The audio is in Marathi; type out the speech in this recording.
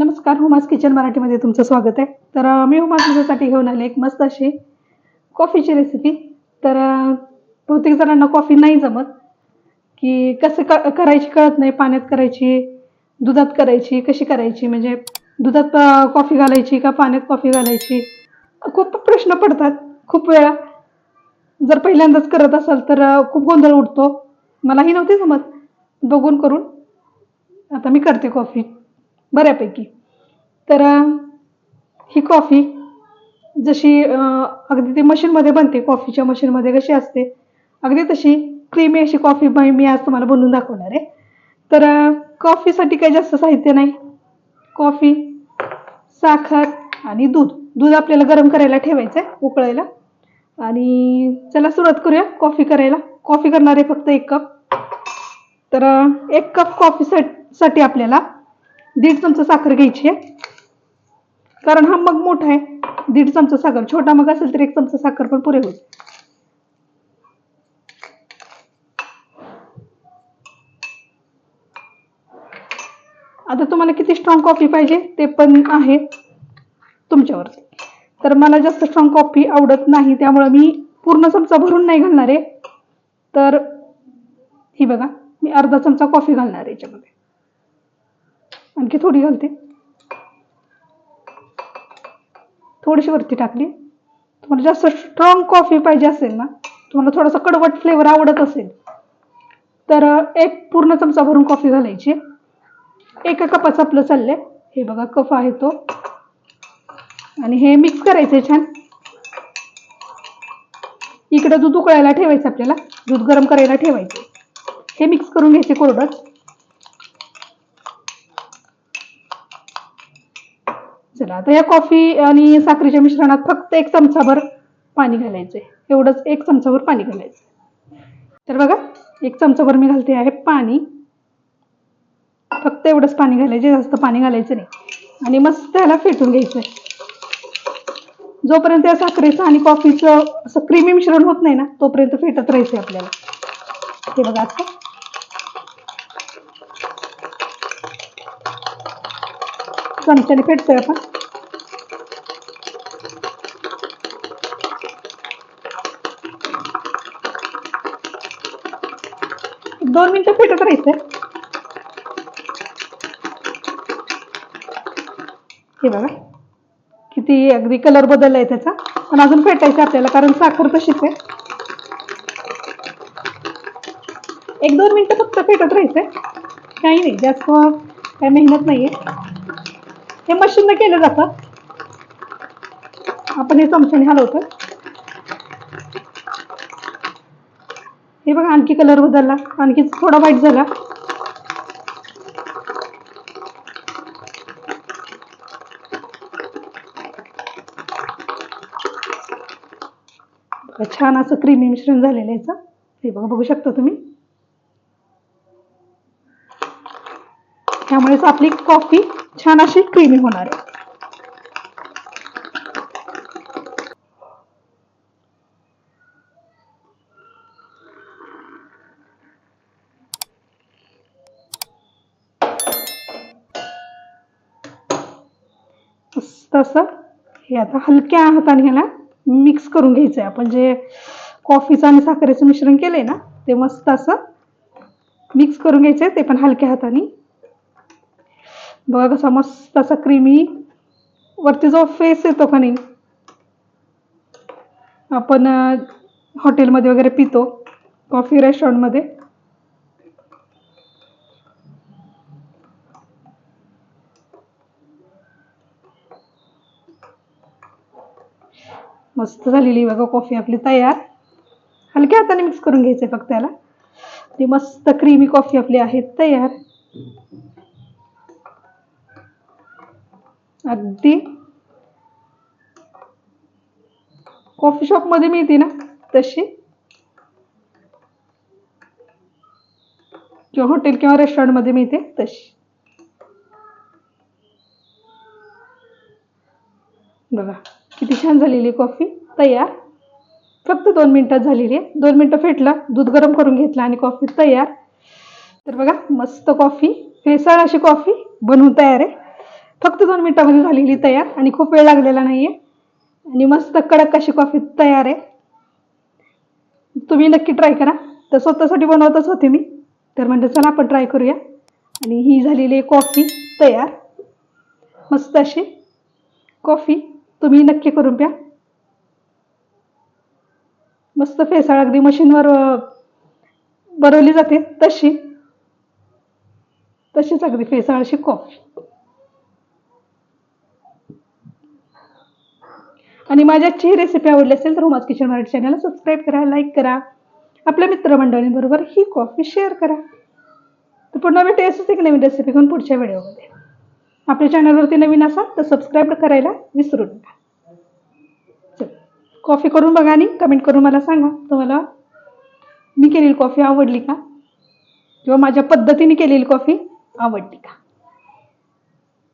नमस्कार हुमास किचन मराठीमध्ये तुमचं स्वागत आहे. तर मी हुमास तुझ्यासाठी घेऊन आले एक मस्त अशी कॉफीची रेसिपी तर बहुतेक जणांना कॉफी नाही जमत. की कसं क करायची कळत नाही पाण्यात करायची दुधात करायची कशी करायची म्हणजे दुधात कॉफी घालायची का पाण्यात कॉफी घालायची? खूप प्रश्न पडतात खूप वेळा. जर पहिल्यांदाच करत असाल तर खूप गोंधळ उडतो. मलाही नव्हते जमत. बघून करून. आता मी करते कॉफी. बऱ्यापैकी. तर ही कॉफी जशी अगदी ती मशीनमध्ये बनते कॉफीच्या मशीनमध्ये कशी असते अगदी तशी क्रीमी अशी कॉफी बाई मी आज तुम्हाला बनवून दाखवणार आहे. तर कॉफीसाठी काही जास्त साहित्य नाही. कॉफी साखर आणि दूध. दूध आपल्याला गरम करायला ठेवायचं आहे उकळायला. आणि चला सुरुवात करूया कॉफी करायला. कॉफी करणार आहे फक्त एक कप तर एक कप कॉफी साठी आपल्याला दीड चमचा साखर घ्यायची आहे. कारण हा मग मोठा आहे. दीड चमचा साखर छोटा मग असेल तर एक चमचा साखर पण पुरे होईल. आता तुम्हाला किती स्ट्रॉंग कॉफी पाहिजे ते पण आहे तुमच्यावर तर मला जास्त स्ट्रॉंग कॉफी आवडत नाही त्यामुळे मी पूर्ण चमचा भरून नाही घालणार आहे. तर ही बघा मी अर्धा चमचा कॉफी घालणार आहे याच्यामध्ये. आणखी थोडी घालते. थोडीशी वरती टाकली. तुम्हाला जास्त स्ट्रॉंग कॉफी पाहिजे असेल ना तुम्हाला थोडासा कडवट फ्लेवर आवडत असेल तर एक पूर्ण चमचा भरून कॉफी घालायची. एका कपाचं आपलं चाललंय. हे बघा कप आहे तो. आणि हे मिक्स करायचं आहे छान. इकडे दूध उकळायला ठेवायचं आपल्याला. दूध गरम करायला ठेवायचं. हे मिक्स करून घ्यायचे कोरडंच चला आता या कॉफी आणि साखरेच्या मिश्रणात फक्त एक चमचाभर पाणी घालायचंय. एवढंच एक चमचाभर पाणी घालायचं तर बघा एक चमचाभर मी घालते आहे पाणी. फक्त एवढंच पाणी घालायचे जास्त पाणी घालायचं नाही. आणि मस्त त्याला फेटून घ्यायचंय. जोपर्यंत या साखरेचं आणि कॉफीचं असं क्रीमी मिश्रण होत नाही ना तोपर्यंत फेटत राहायचं आपल्याला. हे बघा असं चमच्याने फेटतोय आपण. एक दोन मिनिटं फेटत राहायचंय. हे बघा किती अगदी कलर बदललाय त्याचा. पण अजून फेटायचं आपल्याला कारण साखर तशीच आहे. एक दोन मिनिटं फक्त फेटत राहायचंय. काही नाही जास्त काही मेहनत नाहीये. हे मशीननं केलं जातं. आपण हे चमच्याने हलवतो हे बघा आणखी कलर बदलला. आणखी थोडा वाईट झाला. छान असं क्रीमी मिश्रण झालेलं आहे याचं. हे बघा बघू शकता तुम्ही. त्यामुळेच आपली कॉफी छान अशी क्रीमी होणार आहे. तसं हे आता हलक्या हाताने ह्याला मिक्स करून घ्यायचं आहे आपण जे कॉफीचं आणि साखरेचं मिश्रण केलंय ना ते मस्त असं मिक्स करून घ्यायचं आहे ते पण हलक्या हाताने. बघा कसा मस्त असा क्रीमी वरती जो फेस येतो का नाही आपण हॉटेलमध्ये वगैरे पितो कॉफी रेस्टॉरंटमध्ये मस्त झालेली बघा कॉफी आपली तयार. हलक्या हाताने मिक्स करून घ्यायचं आहे फक्त याला ती मस्त क्रीमी कॉफी आपली आहे तयार. अगदी. कॉफी शॉपमध्ये मिळते ना तशी. किंवा हॉटेल किंवा रेस्टॉरंटमध्ये मिळते तशी. बघा. किती छान झालेली कॉफी. तयार. फक्त दोन मिनटात झालेली आहे. दोन मिनटं फेटलं दूध गरम करून घेतलं आणि कॉफी तयार. तर बघा मस्त कॉफी. फेसाळ अशी कॉफी बनवून तयार आहे. फक्त दोन मिनटामध्ये झालेली तयार आणि खूप वेळ लागलेला नाही आहे आणि मस्त कडक अशी कॉफी तयार आहे. तुम्ही नक्की ट्राय करा. तर स्वतःसाठी बनवतच होते मी. तर म्हणलं चला आपण ट्राय करूया. आणि ही झालेली आहे कॉफी तयार. मस्त अशी कॉफी. तुम्ही नक्की करून प्या. मस्त फेसाळ अगदी मशीनवर बरवली बनवली जाते. तशी. तशीच अगदी फेसाळ शिको कॉफी आणि माझ्या आजची रेसिपी आवडली असेल तर होमाज किचन मराठी चॅनलला सबस्क्राईब करा लाईक करा. आपल्या मित्रमंडळींबरोबर ही कॉफी शेअर करा. तर पुन्हा भेटू असंच एक नवीन रेसिपी घेऊन पुढच्या व्हिडिओमध्ये आपल्या चॅनलवरती नवीन असाल तर सबस्क्राईब करायला विसरू नका. चल कॉफी करून बघा आणि कमेंट करून मला सांगा तुम्हाला मी केलेली कॉफी आवडली का? किंवा माझ्या पद्धतीने केलेली कॉफी आवडली का?